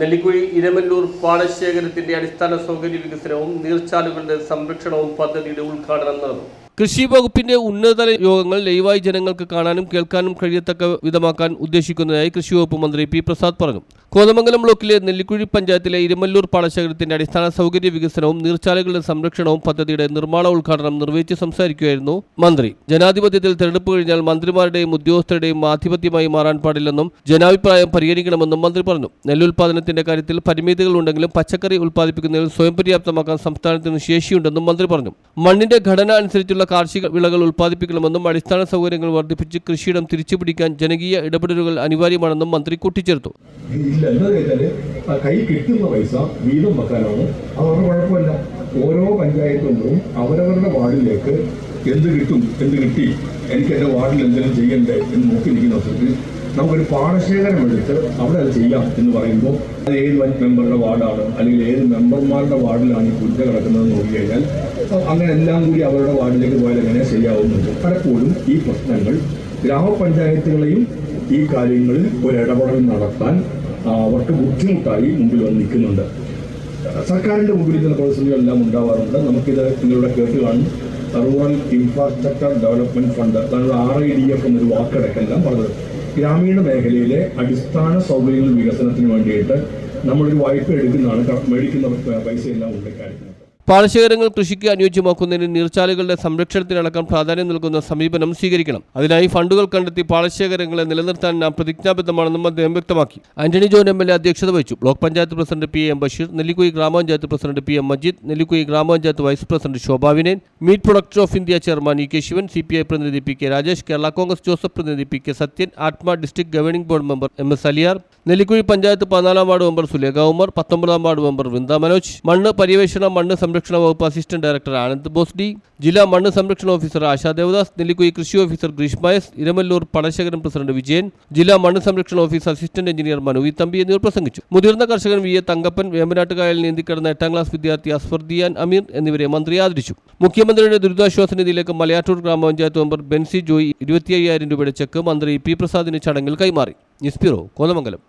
Nellikuzhi Iramallur പാടശേഖരത്തിന്റെ അടിസ്ഥാന സൗകര്യ വികസനവും നീർച്ചാലുകളുടെ സംരക്ഷണവും പദ്ധതിയുടെ ഉദ്ഘാടനം നടന്നു. കൃഷി വകുപ്പിന്റെ ഉന്നതതല യോഗങ്ങൾ ലൈവായി ജനങ്ങൾക്ക് കാണാനും കേൾക്കാനും കഴിയത്തക്ക വിധമാക്കാൻ ഉദ്ദേശിക്കുന്നതായി കൃഷി വകുപ്പ് മന്ത്രി പി പ്രസാദ് പറഞ്ഞു. കോതമംഗലം ബ്ലോക്കിലെ നെല്ലിക്കുഴി പഞ്ചായത്തിലെ ഇരുമല്ലൂർ പാടശേഖരത്തിന്റെ അടിസ്ഥാന സൗകര്യ വികസനവും നീർച്ചാലുകളുടെ സംരക്ഷണവും പദ്ധതിയുടെ നിർമ്മാണ ഉദ്ഘാടനം നിർവഹിച്ച് സംസാരിക്കുകയായിരുന്നു മന്ത്രി. ജനാധിപത്യത്തിൽ തെരഞ്ഞെടുപ്പ് കഴിഞ്ഞാൽ മന്ത്രിമാരുടെയും ഉദ്യോഗസ്ഥരുടെയും ആധിപത്യമായി മാറാൻ പാടില്ലെന്നും ജനാഭിപ്രായം പരിഗണിക്കണമെന്നും മന്ത്രി പറഞ്ഞു. നെല്ലുൽപാദനത്തിന്റെ കാര്യത്തിൽ പരിമിതികൾ ഉണ്ടെങ്കിലും പച്ചക്കറി ഉൽപ്പാദിപ്പിക്കുന്നതിൽ സ്വയം പര്യാപ്തമാക്കാൻ സംസ്ഥാനത്തിന് ശേഷിയുണ്ടെന്നും മന്ത്രി പറഞ്ഞു. മണ്ണിന്റെ ഘടന അനുസരിച്ചുള്ള കാർഷിക വിളകൾ ഉൽപ്പാദിപ്പിക്കണമെന്നും അടിസ്ഥാന സൗകര്യങ്ങൾ വർദ്ധിപ്പിച്ച് കൃഷിയിടം തിരിച്ചുപിടിക്കാൻ ജനകീയ ഇടപെടലുകൾ അനിവാര്യമാണെന്നും മന്ത്രി കൂട്ടിച്ചേർത്തു. ഇല്ല എന്താ വെച്ചാൽ ആ കൈ കിട്ടുന്ന പൈസ വീതം വെക്കാനാണ്. അവരുടെ കുഴപ്പമില്ല. ഓരോ പഞ്ചായത്തുകളും അവരവരുടെ വാർഡിലേക്ക് എന്ത് കിട്ടും എന്ത് കിട്ടി എനിക്ക് എന്റെ വാർഡിൽ എന്തെങ്കിലും ചെയ്യണ്ടേ എന്ന് നോക്കി നിൽക്കുന്ന അവസരത്തിൽ നമുക്കൊരു പാടശേഖരം എടുത്ത് അവിടെ അത് ചെയ്യാം എന്ന് പറയുമ്പോൾ അത് ഏത് മെമ്പറുടെ വാർഡാണ് അല്ലെങ്കിൽ ഏത് മെമ്പർമാരുടെ വാർഡിലാണ് ഈ കുറ്റ കിടക്കുന്നത് നോക്കി കഴിഞ്ഞാൽ അങ്ങനെ എല്ലാം കൂടി അവരുടെ വാർഡിലേക്ക് പോയാൽ എങ്ങനെ ശരിയാവുന്നുണ്ട് പലപ്പോഴും ഈ പ്രശ്നങ്ങൾ ഗ്രാമപഞ്ചായത്തുകളെയും ഈ കാര്യങ്ങളിൽ ഒരു ഇടപെടൽ നടത്താൻ അവർക്ക് ബുദ്ധിമുട്ടായി മുമ്പിൽ വന്ന് നിൽക്കുന്നുണ്ട്. സർക്കാരിന്റെ മുമ്പിൽ ചില പ്രതിസന്ധികളെല്ലാം ഉണ്ടാവാറുണ്ട്. നമുക്കിത് നിങ്ങളുടെ കേട്ട് കാണും. റൂറൽ ഇൻഫ്രാസ്ട്രക്ചർ ഡെവലപ്മെന്റ് ഫണ്ട് അതായത് ആർ ഐ ഡി എഫ് എന്നൊരു വാക്കടക്കെല്ലാം പറഞ്ഞത്. ഗ്രാമീണ മേഖലയിലെ അടിസ്ഥാന സൗകര്യങ്ങൾ വികസനത്തിന് വേണ്ടിയിട്ട് നമ്മളൊരു വായ്പ എടുക്കുന്നതാണ്. മേടിക്കുന്ന പൈസയെല്ലാം ഉണ്ട് കാര്യത്തിന് പാടശേഖരങ്ങൾ കൃഷിക്ക് അനുയോജ്യമാക്കുന്നതിന് നീർച്ചാലുകളുടെ സംരക്ഷണത്തിനടക്കം പ്രാധാന്യം നൽകുന്ന സമീപനം സ്വീകരിക്കണം. അതിനായി ഫണ്ടുകൾ കണ്ടെത്തി പാടശേഖരങ്ങളെ നിലനിർത്താൻ നാം പ്രതിജ്ഞാബദ്ധമാണെന്നും അദ്ദേഹം വ്യക്തമാക്കി. Antony John M L A അധ്യക്ഷത വഹിച്ചു. Block panchayat president P M Basheer Nellikuzhi ഗ്രാമപഞ്ചായത്ത് president P M Majeed Nellikuzhi ഗ്രാമപഞ്ചായത്ത് vice president Shobha Vinayan meat products of India chairman E K Sivan C P I പ്രതിനിധി P K Rajesh Kerala Congress Joseph പ്രതിനിധി P K Sathyan ATMA district governing board member M S Aliyar Nellikuzhi panchayat പതിനാലാം ward member Sulekha Umar പത്തൊമ്പതാം ward member Vrinda Manoj മണ്ണ് പര്യവേഷണം മണ്ണ് സംരക്ഷണ വകുപ്പ് assistant director Anand ബോസ്ഡി ജില്ലാ മണ്ണ് സംരക്ഷണ ഓഫീസർ ആശാ ദേവദാസ് നെല്ലിക്കുയി കൃഷി ഓഫീസർ ഗ്രീഷ്മയസ് ഇരമല്ലൂർ പടശേഖരൻ പ്രസിഡന്റ് വിജയൻ ജില്ലാ മണ്ണ് സംരക്ഷണ ഓഫീസ് അസിസ്റ്റന്റ് എഞ്ചിനീയർ മനുവി തമ്പി എന്നിവർ പ്രസംഗിച്ചു. മുതിർന്ന കർഷകൻ വി എ തങ്കപ്പൻ വേമ്പനാട്ടുകായൽ നീന്തിക്കിടന്ന എട്ടാം ക്ലാസ് വിദ്യാർത്ഥി അസ്ഫർദിയാൻ അമീർ എന്നിവരെ മന്ത്രി ആദരിച്ചു. മുഖ്യമന്ത്രിയുടെ ദുരിതാശ്വാസ നിധിയിലേക്ക് മലയാറ്റൂർ ഗ്രാമപഞ്ചായത്ത് മെമ്പർ ബെൻസി ജോയി ഇരുപത്തി അയ്യായിരം രൂപയുടെ ചെക്ക് മന്ത്രി പി പ്രസാദിന് ചടങ്ങിൽ കൈമാറി. ന്യൂസ് കോതമംഗലം.